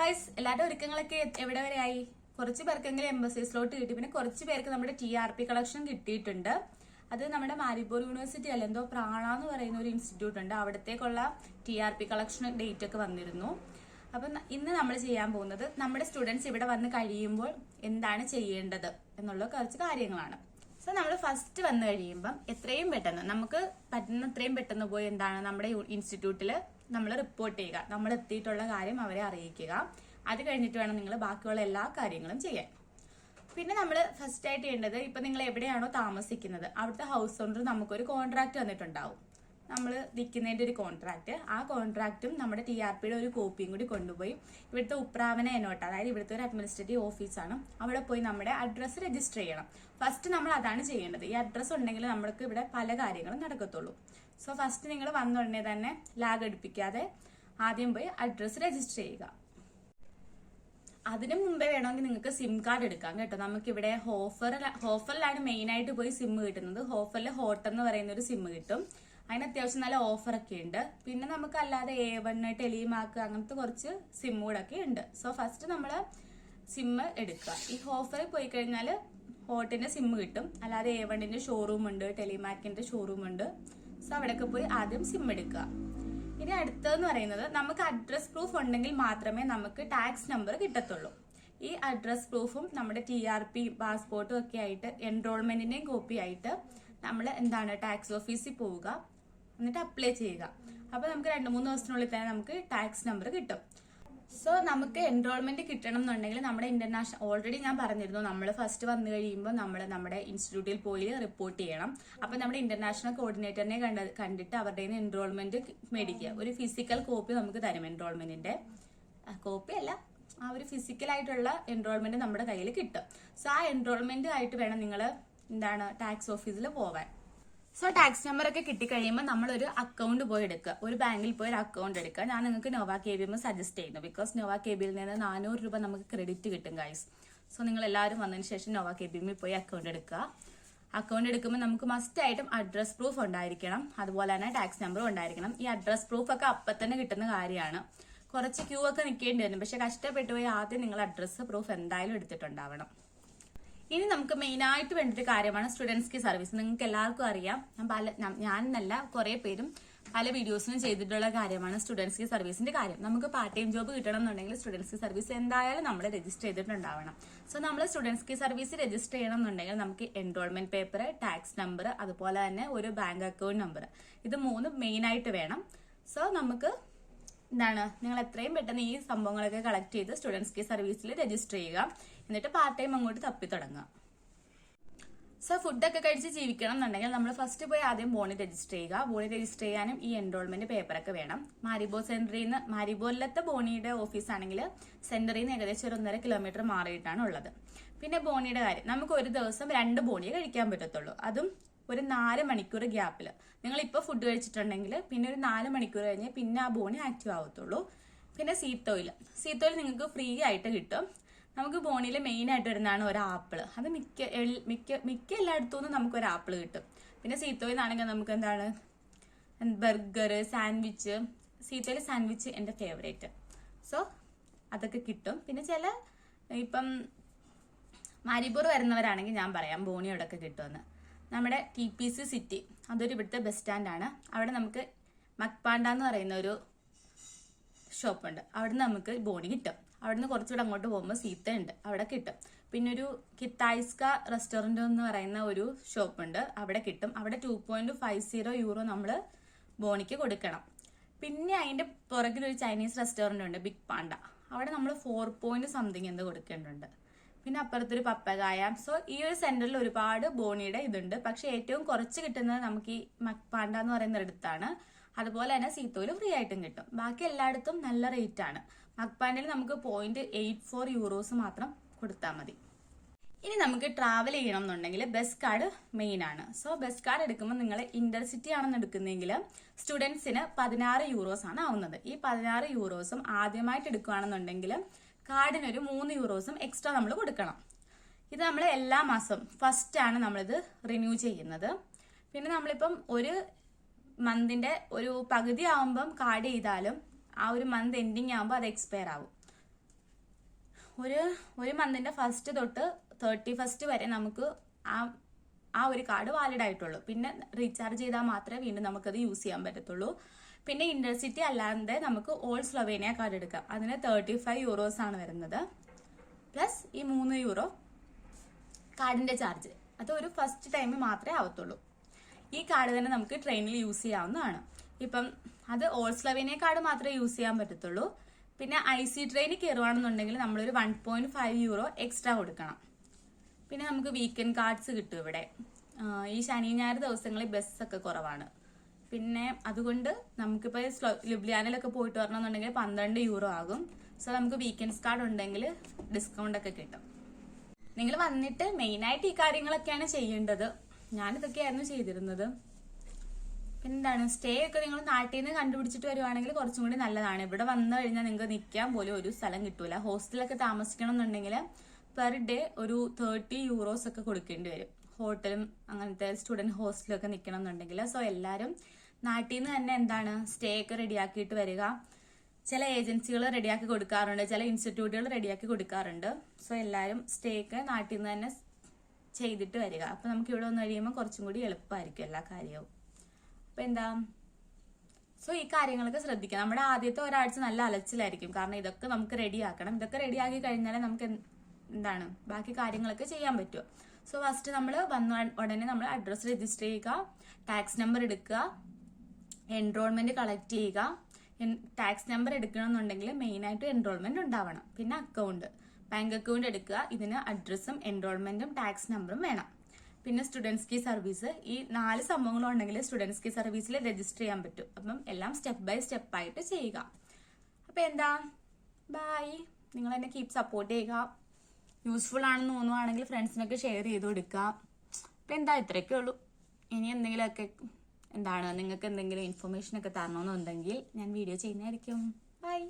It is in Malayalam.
ഗായ്സ് എല്ലാവരുടെ ഒരുക്കങ്ങളൊക്കെ എവിടെ വരെ ആയി? കുറച്ച് പേർക്കെങ്കിലും എംബസി സ്ലോട്ട് കിട്ടി. പിന്നെ കുറച്ച് പേർക്ക് നമ്മുടെ ടി ആർ പി കളക്ഷൻ കിട്ടിയിട്ടുണ്ട്. അത് നമ്മുടെ മാരിബോർ യൂണിവേഴ്സിറ്റി അല്ല? എന്തോ പ്രാണ എന്ന് പറയുന്ന ഒരു ഇൻസ്റ്റിറ്റ്യൂട്ട് ഉണ്ട്. അവിടത്തേക്കുള്ള T R P collection date ഒക്കെ വന്നിരുന്നു. അപ്പം ഇന്ന് നമ്മൾ ചെയ്യാൻ പോകുന്നത് നമ്മുടെ സ്റ്റുഡൻസ് ഇവിടെ വന്ന് കഴിയുമ്പോൾ എന്താണ് ചെയ്യേണ്ടത് എന്നുള്ള കുറച്ച് കാര്യങ്ങളാണ്. സോ നമ്മൾ ഫസ്റ്റ് വന്നു കഴിയുമ്പം എത്രയും പെട്ടെന്ന് നമുക്ക് പറ്റുന്ന എത്രയും പെട്ടെന്ന് പോയി എന്താണ് നമ്മുടെ ഇൻസ്റ്റിറ്റ്യൂട്ടിൽ നമ്മൾ റിപ്പോർട്ട് ചെയ്യുക. നമ്മൾ എത്തിയിട്ടുള്ള കാര്യം അവരെ അറിയിക്കുക. അത് കഴിഞ്ഞിട്ട് വേണം നിങ്ങൾ ബാക്കിയുള്ള എല്ലാ കാര്യങ്ങളും ചെയ്യാൻ. പിന്നെ നമ്മൾ ഫസ്റ്റ് ആയിട്ട് ചെയ്യേണ്ടത് ഇപ്പൊ നിങ്ങൾ എവിടെയാണോ താമസിക്കുന്നത് അവിടുത്തെ ഹൗസ് ഓണർ നമുക്കൊരു കോൺട്രാക്ട് തന്നിട്ടുണ്ടാവും നമ്മൾ വിൽക്കുന്നതിന്റെ ഒരു കോൺട്രാക്റ്റ് ആ കോൺട്രാക്റ്റും നമ്മുടെ ടി ആർ പിയുടെ ഒരു കോപ്പിയും കൂടി കൊണ്ടുപോയി ഇവിടുത്തെ ഉപ്രാവന എന്നോട്ട് അതായത് ഇവിടുത്തെ ഒരു അഡ്മിനിസ്ട്രേറ്റീവ് ഓഫീസാണ് അവിടെ പോയി നമ്മുടെ അഡ്രസ്സ് രജിസ്റ്റർ ചെയ്യണം. ഫസ്റ്റ് നമ്മൾ അതാണ് ചെയ്യേണ്ടത്. ഈ അഡ്രസ്സ് ഉണ്ടെങ്കിൽ നമ്മൾക്ക് ഇവിടെ പല കാര്യങ്ങളും നടക്കത്തുള്ളൂ. സോ ഫസ്റ്റ് നിങ്ങൾ വന്ന ഉടനെ തന്നെ ലാഗ് അടുപ്പിക്കാതെ ആദ്യം പോയി അഡ്രസ്സ് രജിസ്റ്റർ ചെയ്യുക. അതിനു മുമ്പേ വേണമെങ്കിൽ നിങ്ങൾക്ക് സിം കാർഡ് എടുക്കാം കേട്ടോ. നമുക്ക് ഇവിടെ ഹോഫർ ഹോഫറിലാണ് മെയിൻ ആയിട്ട് പോയി സിം കിട്ടുന്നത്. ഹോഫറിൽ ഹോട്ട് എന്ന് പറയുന്ന ഒരു സിം കിട്ടും. അതിന് അത്യാവശ്യം നല്ല ഓഫറൊക്കെ ഉണ്ട്. പിന്നെ നമുക്ക് അല്ലാതെ എ വൺ ടെലിമാർക്ക് അങ്ങനത്തെ കുറച്ച് സിമ്മുകളൊക്കെ ഉണ്ട്. സോ ഫസ്റ്റ് നമ്മൾ സിമ്മ് എടുക്കുക. ഈ ഓഫറിൽ പോയി കഴിഞ്ഞാൽ ഹോട്ടിന്റെ സിമ്മ് കിട്ടും. അല്ലാതെ എ വണ്ണിന്റെ ഷോറൂം ഉണ്ട് ടെലിമാർക്കിന്റെ ഷോറൂം ഉണ്ട്. സോ അവിടെയൊക്കെ പോയി ആദ്യം സിം എടുക്കുക. ഇനി അടുത്തതെന്ന് പറയുന്നത് നമുക്ക് അഡ്രസ് പ്രൂഫ് ഉണ്ടെങ്കിൽ മാത്രമേ നമുക്ക് ടാക്സ് നമ്പർ കിട്ടത്തുള്ളൂ. ഈ അഡ്രസ് പ്രൂഫും നമ്മുടെ ടി ആർ പി പാസ്പോർട്ടും ഒക്കെ ആയിട്ട് എൻറോൾമെന്റിന്റെയും കോപ്പി ആയിട്ട് നമ്മൾ എന്താണ് ടാക്സ് ഓഫീസിൽ പോവുക. എന്നിട്ട് അപ്ലൈ ചെയ്യുക. അപ്പോൾ നമുക്ക് രണ്ട് മൂന്ന് ദിവസത്തിനുള്ളിൽ തന്നെ നമുക്ക് ടാക്സ് നമ്പർ കിട്ടും. സോ നമുക്ക് എൻറോൾമെന്റ് കിട്ടണം എന്നുണ്ടെങ്കിൽ നമ്മുടെ ഇന്റർനാഷണൽ ഓൾറെഡി ഞാൻ പറഞ്ഞിരുന്നു നമ്മൾ ഫസ്റ്റ് വന്നു കഴിയുമ്പോൾ നമ്മൾ നമ്മുടെ ഇൻസ്റ്റിറ്റ്യൂട്ടിൽ പോയി റിപ്പോർട്ട് ചെയ്യണം. അപ്പൊ നമ്മുടെ ഇന്റർനാഷണൽ കോർഡിനേറ്ററിനെ കണ്ട കണ്ടിട്ട് അവരുടെ നിന്ന് എൻറോൾമെന്റ് മേടിക്കുക. ഒരു ഫിസിക്കൽ കോപ്പി നമുക്ക് തരും എൻറോൾമെന്റിന്റെ കോപ്പി അല്ല ആ ഒരു ഫിസിക്കൽ ആയിട്ടുള്ള എൻറോൾമെന്റ് നമ്മുടെ കയ്യിൽ കിട്ടും. സോ ആ എൻറോൾമെന്റ് ആയിട്ട് വേണം നിങ്ങൾ എന്താണ് ടാക്സ് ഓഫീസിൽ പോവാൻ. സോ ടാക്സ് നമ്പർ ഒക്കെ കിട്ടിക്കഴിയുമ്പോൾ നമ്മളൊരു അക്കൗണ്ട് പോയി എടുക്കുക. ഒരു ബാങ്കിൽ പോയി ഒരു അക്കൗണ്ട് എടുക്കുക. ഞാൻ നിങ്ങൾക്ക് Nova K B M suggest ചെയ്യുന്നു. ബിക്കോസ് നോവ കെ ബിയിൽ നിന്ന് നാനൂറ് രൂപ നമുക്ക് ക്രെഡിറ്റ് കിട്ടും ഗൈസ് സോ നിങ്ങൾ എല്ലാവരും വന്നതിന് ശേഷം നോവ കെ ബി എമ്മിൽ പോയി അക്കൗണ്ട് എടുക്കുക. അക്കൗണ്ട് എടുക്കുമ്പോൾ നമുക്ക് മസ്റ്റ് ആയിട്ടും അഡ്രസ് പ്രൂഫ് ഉണ്ടായിരിക്കണം. അതുപോലെ തന്നെ ടാക്സ് നമ്പറും ഉണ്ടായിരിക്കണം. ഈ അഡ്രസ് പ്രൂഫ് ഒക്കെ അപ്പം തന്നെ കിട്ടുന്ന കാര്യമാണ്. കുറച്ച് ക്യൂ ഒക്കെ നിൽക്കേണ്ടി വരും. പക്ഷെ കഷ്ടപ്പെട്ടു പോയി ആദ്യം നിങ്ങൾ അഡ്രസ് പ്രൂഫ് എന്തായാലും എടുത്തിട്ടുണ്ടാവണം. ഇനി നമുക്ക് മെയിൻ ആയിട്ട് വേണ്ടൊരു കാര്യമാണ് സ്റ്റുഡൻസ് കി സർവീസ് നിങ്ങൾക്ക് എല്ലാവർക്കും അറിയാം. ഞാൻ പല ഞാൻ എന്നല്ല കുറെ പേരും പല വീഡിയോസിനും ചെയ്തിട്ടുള്ള കാര്യമാണ് സ്റ്റുഡൻസ് കി സർവീസിന്റെ കാര്യം. നമുക്ക് പാർട്ട് ടൈം ജോബ് കിട്ടണം എന്നുണ്ടെങ്കിൽ സ്റ്റുഡൻസ് സർവീസ് എന്തായാലും നമ്മൾ രജിസ്റ്റർ ചെയ്തിട്ടുണ്ടാവണം. സോ നമ്മൾ സ്റ്റുഡൻസ് കി സർവീസ് രജിസ്റ്റർ ചെയ്യണം എന്നുണ്ടെങ്കിൽ നമുക്ക് എൻറോൾമെന്റ് പേപ്പർ ടാക്സ് നമ്പർ അതുപോലെ തന്നെ ഒരു ബാങ്ക് അക്കൗണ്ട് നമ്പർ ഇത് മൂന്ന് മെയിൻ ആയിട്ട് വേണം. സോ നമുക്ക് എന്താണ് നിങ്ങൾ എത്രയും പെട്ടെന്ന് ഈ സംഭവങ്ങളൊക്കെ കളക്ട് ചെയ്ത് സ്റ്റുഡൻസ് കി സർവീസിൽ രജിസ്റ്റർ ചെയ്യുക. എന്നിട്ട് പാർട്ട് ടൈം അങ്ങോട്ട് തപ്പി തുടങ്ങുക സോ ഫുഡൊക്കെ കഴിച്ച് ജീവിക്കണം എന്നുണ്ടെങ്കിൽ നമ്മൾ ഫസ്റ്റ് പോയി ആദ്യം ബോണി രജിസ്റ്റർ ചെയ്യുക. ബോണി രജിസ്റ്റർ ചെയ്യാനും ഈ എൻറോൾമെന്റ് പേപ്പറൊക്കെ വേണം. മാരിബോ സെന്ററിൽ നിന്ന് മാരിബോയിലത്തെ ബോണിയുടെ ഓഫീസ് ആണെങ്കിൽ സെന്ററിൽ നിന്ന് ഏകദേശം ഒരു ഒന്നര കിലോമീറ്റർ മാറിയിട്ടാണ് ഉള്ളത്. പിന്നെ ബോണിയുടെ കാര്യം. നമുക്ക് ഒരു ദിവസം രണ്ട് ബോണിയെ കഴിക്കാൻ പറ്റത്തുള്ളൂ. അതും ഒരു നാല് മണിക്കൂർ ഗ്യാപ്പിൽ നിങ്ങൾ ഇപ്പോൾ ഫുഡ് കഴിച്ചിട്ടുണ്ടെങ്കിൽ പിന്നെ ഒരു നാല് മണിക്കൂർ കഴിഞ്ഞ് പിന്നെ ആ ബോണി ആക്റ്റീവ് ആവത്തുള്ളൂ. പിന്നെ സീത്തോയിൽ സീത്തോയിൽ നിങ്ങൾക്ക് ഫ്രീ ആയിട്ട് കിട്ടും. നമുക്ക് ബോണിയിൽ മെയിൻ ആയിട്ട് വരുന്നതാണ് ഒരു ആപ്പിൾ അത് മിക്ക മിക്ക മിക്ക എല്ലായിടത്തു നമുക്ക് ഒരു ആപ്പിൾ കിട്ടും. പിന്നെ സീത്തോയിൽ നിന്നാണെങ്കിൽ നമുക്ക് എന്താണ്? ബർഗർ സാൻഡ്വിച്ച് സീത്തോയിൽ സാൻഡ്വിച്ച് എന്റെ ഫേവറേറ്റ് സോ അതൊക്കെ കിട്ടും. പിന്നെ ചില ഇപ്പം മരിപൂർ വരുന്നവരാണെങ്കിൽ ഞാൻ പറയാം ബോണി അവിടെയൊക്കെ കിട്ടുമെന്ന്. നമ്മുടെ ടി പി സി സിറ്റി അതൊരു ഇവിടുത്തെ ബസ് സ്റ്റാൻഡാണ് അവിടെ നമുക്ക് മക്പാണ്ട എന്ന് പറയുന്ന ഒരു ഷോപ്പുണ്ട് അവിടെ നമുക്ക് ബോണി കിട്ടും. അവിടുന്ന് കുറച്ചുകൂടെ അങ്ങോട്ട് പോകുമ്പോൾ സീത്ത ഉണ്ട്. അവിടെ കിട്ടും. പിന്നെ ഒരു കിത്തായിസ്ക റെസ്റ്റോറന്റ് എന്ന് പറയുന്ന ഒരു ഷോപ്പ് ഉണ്ട്. അവിടെ കിട്ടും. അവിടെ two point five zero euro നമ്മൾ ബോണിക്ക് കൊടുക്കണം. പിന്നെ അതിന്റെ പുറകിൽ ഒരു ചൈനീസ് റെസ്റ്റോറന്റ് ഉണ്ട് ബിഗ് പാണ്ട അവിടെ നമ്മൾ ഫോർ പോയിന്റ് സംതിങ് എന്ത് കൊടുക്കേണ്ടതുണ്ട്. പിന്നെ അപ്പുറത്തൊരു പപ്പകായ. സോ ഈ ഒരു സെന്ററിൽ ഒരുപാട് ബോണിയുടെ ഇതുണ്ട്. പക്ഷെ ഏറ്റവും കുറച്ച് കിട്ടുന്നത് നമുക്ക് ഈ മക് മക്പാണ്ട എന്ന് പറയുന്ന അടുത്താണ് അതുപോലെ തന്നെ സീത്തോയിൽ ഫ്രീ ആയിട്ടും കിട്ടും. ബാക്കി എല്ലായിടത്തും നല്ല റേറ്റ് ആണ്. മക്പാൻഡിൽ നമുക്ക് പോയിന്റ് എയ്റ്റ് ഫോർ യൂറോസ് മാത്രം കൊടുത്താൽ മതി. ഇനി നമുക്ക് ട്രാവൽ ചെയ്യണം എന്നുണ്ടെങ്കിൽ ബസ് കാർഡ് മെയിൻ ആണ്. സോ ബസ് കാർഡ് എടുക്കുമ്പോൾ നിങ്ങൾ ഇന്റർസിറ്റി ആണെന്ന് എടുക്കുന്നെങ്കിൽ സ്റ്റുഡൻസിന് പതിനാറ് യൂറോസ് ആണ് ആവുന്നത്. ഈ പതിനാറ് യൂറോസും ആദ്യമായിട്ട് എടുക്കുകയാണെന്നുണ്ടെങ്കിൽ കാർഡിനൊരു മൂന്ന് യൂറോസും എക്സ്ട്രാ നമ്മൾ കൊടുക്കണം. ഇത് നമ്മൾ എല്ലാ മാസം ഫസ്റ്റ് ആണ് നമ്മളിത് റിന്യൂ ചെയ്യുന്നത്. പിന്നെ നമ്മളിപ്പം ഒരു മന്തിന്റെ ഒരു പകുതി ആവുമ്പം കാർഡ് ചെയ്താലും ആ ഒരു മന്ത് എൻഡിങ് ആകുമ്പോൾ അത് എക്സ്പയർ ആവും. ഒരു ഒരു മന്തിന്റെ ഫസ്റ്റ് തൊട്ട് തേർട്ടി ഫസ്റ്റ് വരെ നമുക്ക് ആ ആ ഒരു കാർഡ് വാലിഡ് ആയിട്ടുള്ളൂ. പിന്നെ റീചാർജ് ചെയ്താൽ മാത്രമേ വീണ്ടും നമുക്കത് യൂസ് ചെയ്യാൻ പറ്റത്തുള്ളൂ. പിന്നെ ഇന്റർസിറ്റി അല്ലാതെ നമുക്ക് ഓൾ സ്ലൊവേനിയ കാർഡ് എടുക്കാം. അതിന് തേർട്ടി ഫൈവ് യൂറോസ് ആണ് വരുന്നത്. പ്ലസ് ഈ മൂന്ന് യൂറോ കാർഡിന്റെ ചാർജ് അത് ഒരു ഫസ്റ്റ് ടൈം മാത്രമേ ആവത്തുള്ളൂ. ഈ കാർഡ് തന്നെ നമുക്ക് ട്രെയിനിൽ യൂസ് ചെയ്യാവുന്നതാണ്. ഇപ്പം അത് ഓൾ സ്ലവേനിയ കാർഡ് മാത്രമേ യൂസ് ചെയ്യാൻ പറ്റത്തുള്ളൂ. പിന്നെ ഐ സി ട്രെയിനിൽ കയറുവാണെന്നുണ്ടെങ്കിൽ നമ്മളൊരു one point five euro extra കൊടുക്കണം. പിന്നെ നമുക്ക് വീക്കെൻഡ് കാർഡ്സ് കിട്ടും ഇവിടെ. ഈ ശനി ഞായർ ദിവസങ്ങളിൽ ബസ്സൊക്കെ കുറവാണ്. പിന്നെ അതുകൊണ്ട് നമുക്കിപ്പോൾ ലുബ്ലിയാനിലൊക്കെ പോയിട്ട് വരണമെന്നുണ്ടെങ്കിൽ പന്ത്രണ്ട് യൂറോ ആകും. സോ നമുക്ക് വീക്കെൻഡ്സ് കാർഡ് ഉണ്ടെങ്കിൽ ഡിസ്കൗണ്ട് ഒക്കെ കിട്ടും. നിങ്ങൾ വന്നിട്ട് മെയിനായിട്ട് ഈ കാര്യങ്ങളൊക്കെയാണ് ചെയ്യേണ്ടത്. ഞാനിതൊക്കെയായിരുന്നു ചെയ്തിരുന്നത്. പിന്നെന്താണ് സ്റ്റേ ഒക്കെ നിങ്ങൾ നാട്ടിൽ നിന്ന് കണ്ടുപിടിച്ചിട്ട് വരുവാണെങ്കിൽ കുറച്ചും കൂടി നല്ലതാണ്. ഇവിടെ വന്നു കഴിഞ്ഞാൽ നിങ്ങൾക്ക് നിൽക്കാൻ പോലും ഒരു സ്ഥലം കിട്ടൂല. ഹോസ്റ്റലൊക്കെ താമസിക്കണം എന്നുണ്ടെങ്കിൽ പെർ ഡേ ഒരു തേർട്ടി യൂറോസ് ഒക്കെ കൊടുക്കേണ്ടി വരും. ഹോട്ടലും അങ്ങനത്തെ സ്റ്റുഡന്റ് ഹോസ്റ്റലൊക്കെ നിൽക്കണം എന്നുണ്ടെങ്കിൽ സോ എല്ലാവരും നാട്ടിൽ നിന്ന് തന്നെ എന്താണ് സ്റ്റേ ഒക്കെ റെഡിയാക്കിയിട്ട് വരിക. ചില ഏജൻസികൾ റെഡിയാക്കി കൊടുക്കാറുണ്ട് ചില ഇൻസ്റ്റിറ്റ്യൂട്ടുകൾ റെഡിയാക്കി കൊടുക്കാറുണ്ട്. സോ എല്ലാവരും സ്റ്റേ ഒക്കെ നാട്ടിൽ നിന്ന് തന്നെ ചെയ്തിട്ട് വരിക. അപ്പം നമുക്ക് ഇവിടെ വന്നു കഴിയുമ്പോൾ കുറച്ചും കൂടി എളുപ്പമായിരിക്കും എല്ലാ കാര്യവും. അപ്പൊ എന്താ സോ ഈ കാര്യങ്ങളൊക്കെ ശ്രദ്ധിക്കുക നമ്മുടെ ആദ്യത്തെ ഒരാഴ്ച നല്ല അലച്ചിലായിരിക്കും. കാരണം ഇതൊക്കെ നമുക്ക് റെഡിയാക്കണം ഇതൊക്കെ റെഡിയാക്കി കഴിഞ്ഞാലേ നമുക്ക് എന്താണ് ബാക്കി കാര്യങ്ങളൊക്കെ ചെയ്യാൻ പറ്റുമോ സോ ഫസ്റ്റ് നമ്മൾ വന്ന ഉടനെ നമ്മൾ അഡ്രസ് രജിസ്റ്റർ ചെയ്യുക. ടാക്സ് നമ്പർ എടുക്കുക. എൻറോൾമെന്റ് കളക്ട് ചെയ്യുക. ടാക്സ് നമ്പർ എടുക്കണമെന്നുണ്ടെങ്കിൽ മെയിൻ ആയിട്ട് എൻറോൾമെന്റ് ഉണ്ടാവണം. പിന്നെ അക്കൗണ്ട് ബാങ്ക് അക്കൗണ്ട് എടുക്കുക. ഇതിന് അഡ്രസ്സും എൻറോൾമെന്റും ടാക്സ് നമ്പറും വേണം. പിന്നെ സ്റ്റുഡൻസ് കീ സർവീസ് ഈ നാല് സംഭവങ്ങളുണ്ടെങ്കിൽ സ്റ്റുഡൻസ് കീ സർവീസിൽ രജിസ്റ്റർ ചെയ്യാൻ പറ്റും. അപ്പം എല്ലാം സ്റ്റെപ്പ് ബൈ സ്റ്റെപ്പ് ആയിട്ട് ചെയ്യുക. അപ്പം എന്താ? ബായ് നിങ്ങൾ എന്നെ കീപ് സപ്പോർട്ട് ചെയ്യുക. യൂസ്ഫുൾ ആണെന്ന് തോന്നുവാണെങ്കിൽ ഫ്രണ്ട്സിനൊക്കെ ഷെയർ ചെയ്ത് കൊടുക്കുക. അപ്പം എന്താ? ഇത്രയൊക്കെ ഉള്ളൂ. ഇനി എന്തെങ്കിലുമൊക്കെ എന്താണ്? നിങ്ങൾക്ക് എന്തെങ്കിലും ഇൻഫർമേഷൻ ഒക്കെ തരണമെന്നുണ്ടെങ്കിൽ ഞാൻ വീഡിയോ ചെയ്യുന്നതായിരിക്കും. ബൈ